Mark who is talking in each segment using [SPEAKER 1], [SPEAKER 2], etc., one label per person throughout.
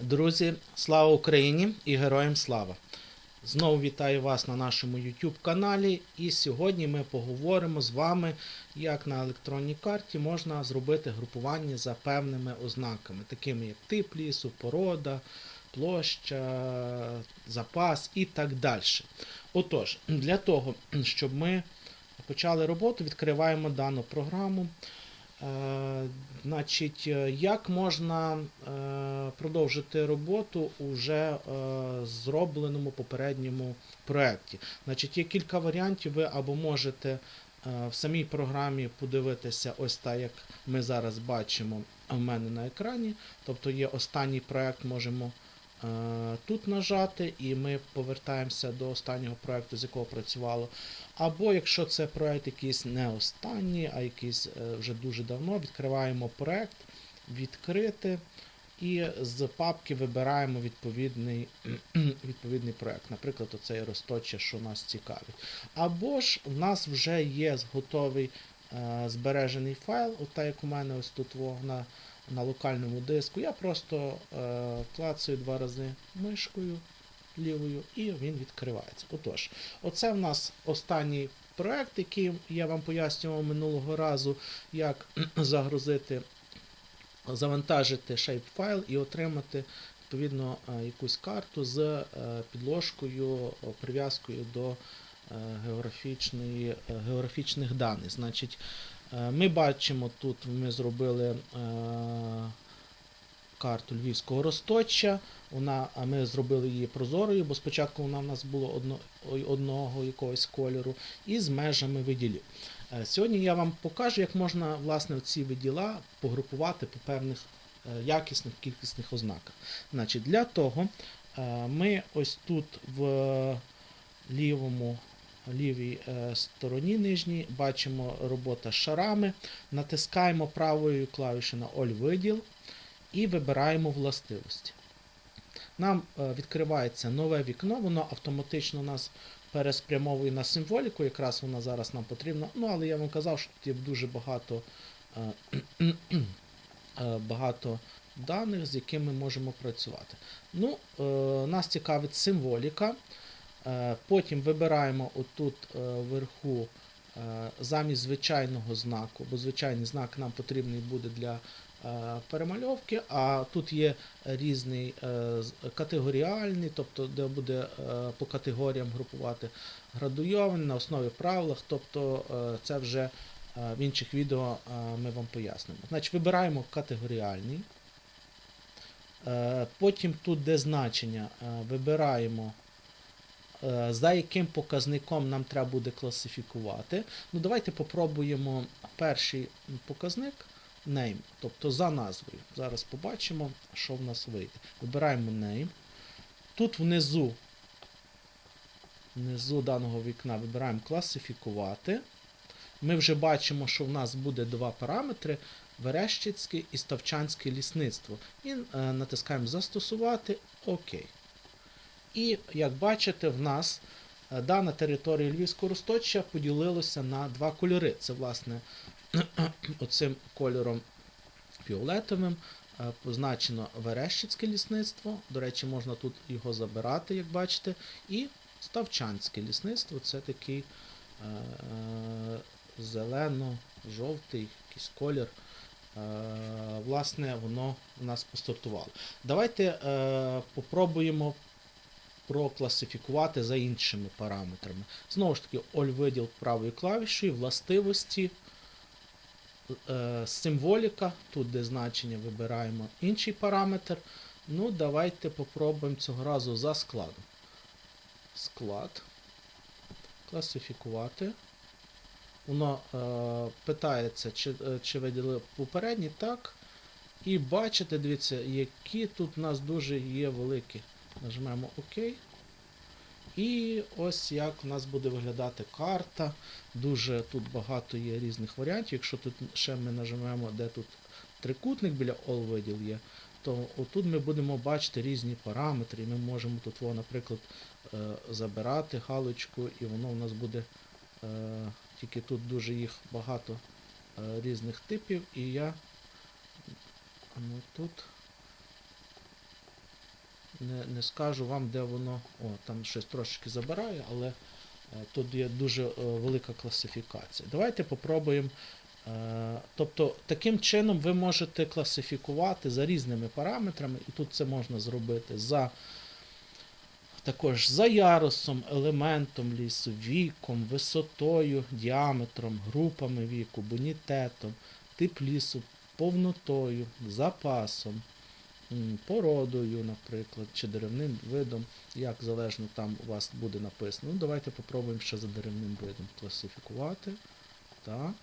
[SPEAKER 1] Друзі, слава Україні і героям слава! Знову вітаю вас на нашому YouTube каналі. І сьогодні ми поговоримо з вами, як на електронній карті можна зробити групування за певними ознаками, такими як тип лісу, порода, площа, запас і так далі. Отож, для того, щоб ми почали роботу, відкриваємо дану програму. Е, Значить, е, як можна е, продовжити роботу у вже е, зробленому попередньому проєкті? Значить, є кілька варіантів. Ви або можете в самій програмі подивитися, ось так, як ми зараз бачимо в мене на екрані. Тобто є останній проєкт, можемо тут нажати, і ми повертаємося до останнього проєкту, з якого працювало. Або якщо це проект якийсь не останній, а якийсь е, вже дуже давно, відкриваємо проект, відкрити, і з папки вибираємо відповідний, відповідний проект. Наприклад, оцей Росточе, що нас цікавить. Або ж в нас вже є готовий е, збережений файл, от так як у мене ось тут во, на, локальному диску. Я просто е, клацаю два рази мишкою лівою, і він відкривається. Отож, оце в нас останній проект, який я вам пояснював минулого разу, як загрузити, завантажити shapefile і отримати відповідно е, якусь карту з е, підложкою, е, прив'язкою до географічної, географічних даних. Значить, ми бачимо тут, ми зробили е, карту Львівського Росточчя. Вона, а ми зробили її прозорою, бо спочатку вона в нас була одно, одного якогось кольору, і з межами виділів. Е, Сьогодні я вам покажу, як можна власне ці виділа погрупувати по певних е, якісних кількісних ознаках. Значить, Для того е, ми ось тут в лівому лівій е, стороні нижній бачимо робота з шарами, натискаємо правою клавішою на All виділ і вибираємо властивості. Нам е, відкривається нове вікно, воно автоматично нас переспрямовує на символіку, якраз вона зараз нам потрібна. Ну, але я вам казав, що тут є дуже багато, е, багато даних, з якими ми можемо працювати. Ну, Нас цікавить символіка. Е, Потім вибираємо отут е, вверху е, замість звичайного знаку, бо звичайний знак нам потрібний буде для перемальовки, а тут є різний категоріальний, тобто де буде по категоріям групувати градуйований на основі правил, тобто це вже в інших відео ми вам пояснимо. Значить, вибираємо категоріальний. Потім тут, де значення, вибираємо за яким показником нам треба буде класифікувати. Ну, давайте попробуємо перший показник name, тобто за назвою. Зараз побачимо, що в нас вийде. Вибираємо name. Тут внизу, внизу даного вікна вибираємо класифікувати. Ми вже бачимо, що в нас буде два параметри: Верещицьке і Ставчанське лісництво. І е, натискаємо Застосувати ОК. І як бачите, в нас е, дана територія Львівського Росточчя поділилася на два кольори. Це, власне, оцим кольором фіолетовим е, позначено Верещицьке лісництво. До речі, можна тут його забирати, як бачите. І Ставчанське лісництво це такий е, е, зелено-жовтий якийсь колір. Е, Власне, воно у нас постартувало. Давайте е, попробуємо прокласифікувати за іншими параметрами. Знову ж таки, All виділ правою клавішою, властивості, е, символіка, тут де значення вибираємо інший параметр. Ну, давайте попробуємо цього разу за складом. Склад. Класифікувати. Воно е, питається, чи, е, чи виділили попередній, так. І бачите, дивіться, які тут у нас дуже є великі. Нажмемо ОК. І ось як у нас буде виглядати карта. Дуже тут багато є різних варіантів. Якщо тут ще ми нажмемо, де тут трикутник біля All виділ є, то отут ми будемо бачити різні параметри. І ми можемо тут, наприклад, е, забирати галочку, і воно у нас буде. е, Тільки тут дуже їх багато е, різних типів, і я ну, тут не, не скажу вам, де воно. О, там щось трошки забирає, але е, тут є дуже е, велика класифікація. Давайте попробуємо. Е, тобто, таким чином ви можете класифікувати за різними параметрами, і тут це можна зробити за також за ярусом, елементом лісу, віком, висотою, діаметром, групами віку, бонітетом, тип лісу, повнотою, запасом, породою, наприклад, чи деревним видом, як залежно там у вас буде написано. Ну, давайте попробуємо ще за деревним видом класифікувати. Так.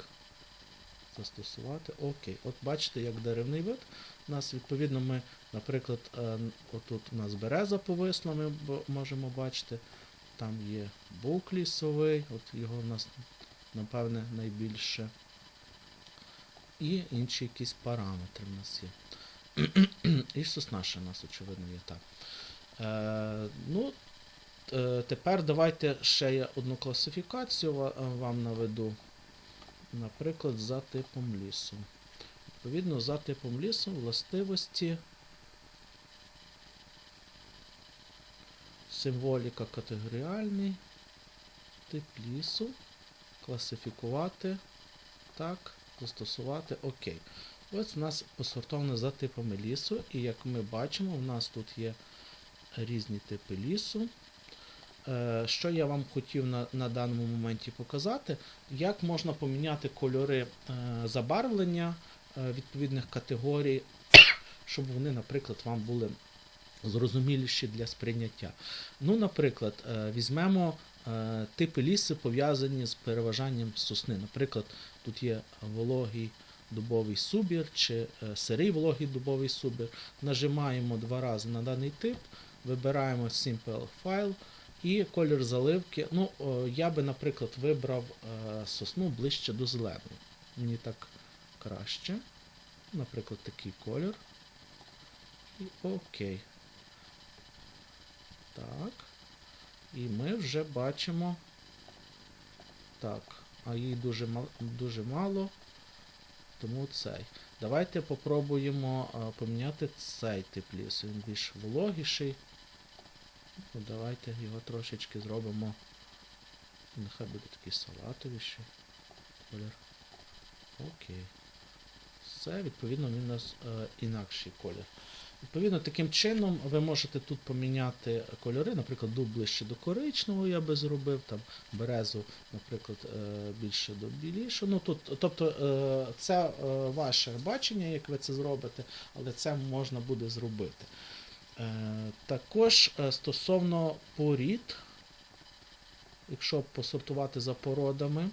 [SPEAKER 1] Застосувати. Окей. От бачите, як деревний вид. У нас, відповідно, ми, наприклад, е, отут у нас береза повисла, ми можемо бачити. Там є бук лісовий, от його у нас, напевне, найбільше. І інші якісь параметри в нас є. І сосна ще у нас, очевидно, є так. Е, ну, е, тепер давайте ще я одну класифікацію е, вам наведу. Наприклад, за типом лісу. Відповідно, за типом лісу властивості. Символіка категоріальний. Тип лісу. Класифікувати. Так. Застосувати. Окей. Ось у нас посортовано за типами лісу. І як ми бачимо, у нас тут є різні типи лісу. Е, Що я вам хотів на, на даному моменті показати, як можна поміняти кольори е, забарвлення е, відповідних категорій, щоб вони, наприклад, вам були зрозуміліші для сприйняття. Ну, наприклад, візьмемо типи лісу, пов'язані з переважанням сосни. Наприклад, тут є вологий дубовий субір чи е, сирий вологий дубовий субір. Нажимаємо два рази на даний тип, вибираємо Simple File. І колір заливки. Ну, я би, наприклад, вибрав е, сосну ближче до зеленої. Мені так краще. Наприклад, такий колір. І окей. Так. І ми вже бачимо. Так, а їй дуже, дуже мало. Тому цей. Давайте попробуємо е, поміняти цей тип лісу. Він більш вологіший. Ну, давайте його трошечки зробимо. Нехай буде такий салатовіший колір. Окей. Все, відповідно, він у нас е, інакший колір. Відповідно, таким чином ви можете тут поміняти кольори, наприклад, дуб ближче до коричневого я би зробив, там березу, наприклад, е, більше до білішого. Ну, тут, тобто е, це ваше бачення, як ви це зробите, але це можна буде зробити. Також стосовно порід, якщо посортувати за породами,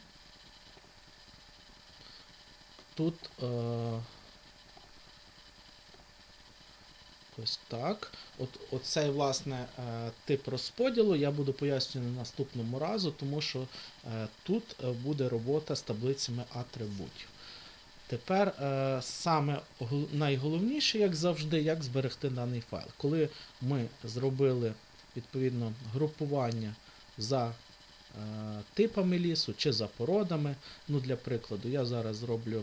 [SPEAKER 1] тут е, ось так. От, оцей, власне, е, тип розподілу я буду пояснювати наступному разу, тому що е, тут е, буде робота з таблицями атрибутів. Тепер е, саме найголовніше, як завжди, як зберегти даний файл. Коли ми зробили відповідно групування за е, типами лісу чи за породами. Ну, для прикладу, я зараз зроблю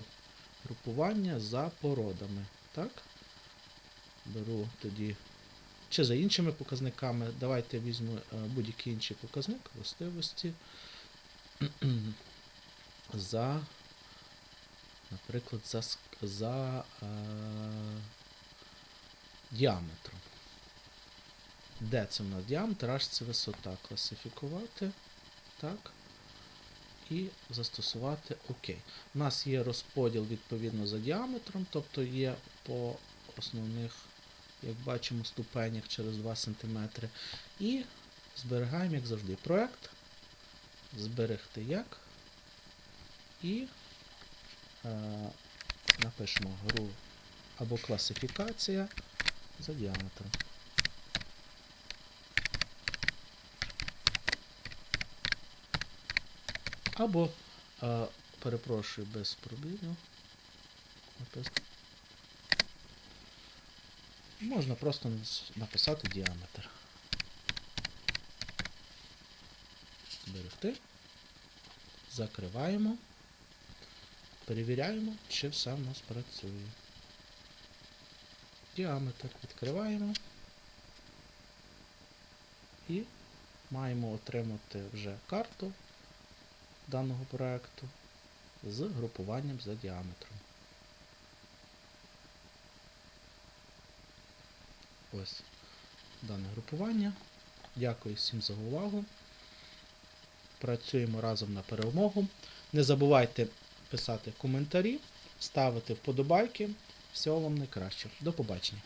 [SPEAKER 1] групування за породами. Так? Беру тоді. Чи за іншими показниками. Давайте візьму е, будь-який інший показник, властивості. за наприклад, за, за е, діаметром. Де це в нас діаметр? Аж це висота. Класифікувати. Так. І застосувати ОК. У нас є розподіл відповідно за діаметром, тобто є по основних, як бачимо, ступенях через 2 см. І зберігаємо, як завжди, проект. Зберегти як. І е, напишемо гру або класифікація за діаметром. Або, е, перепрошую, без пробілів. Можна просто написати діаметр. Зберегти. Закриваємо. Перевіряємо, чи все в нас працює. Діаметр відкриваємо. І маємо отримати вже карту даного проекту з групуванням за діаметром. Ось дане групування. Дякую всім за увагу. Працюємо разом на перемогу. Не забувайте писати коментарі, ставити вподобайки. Всього вам найкращого. До побачення.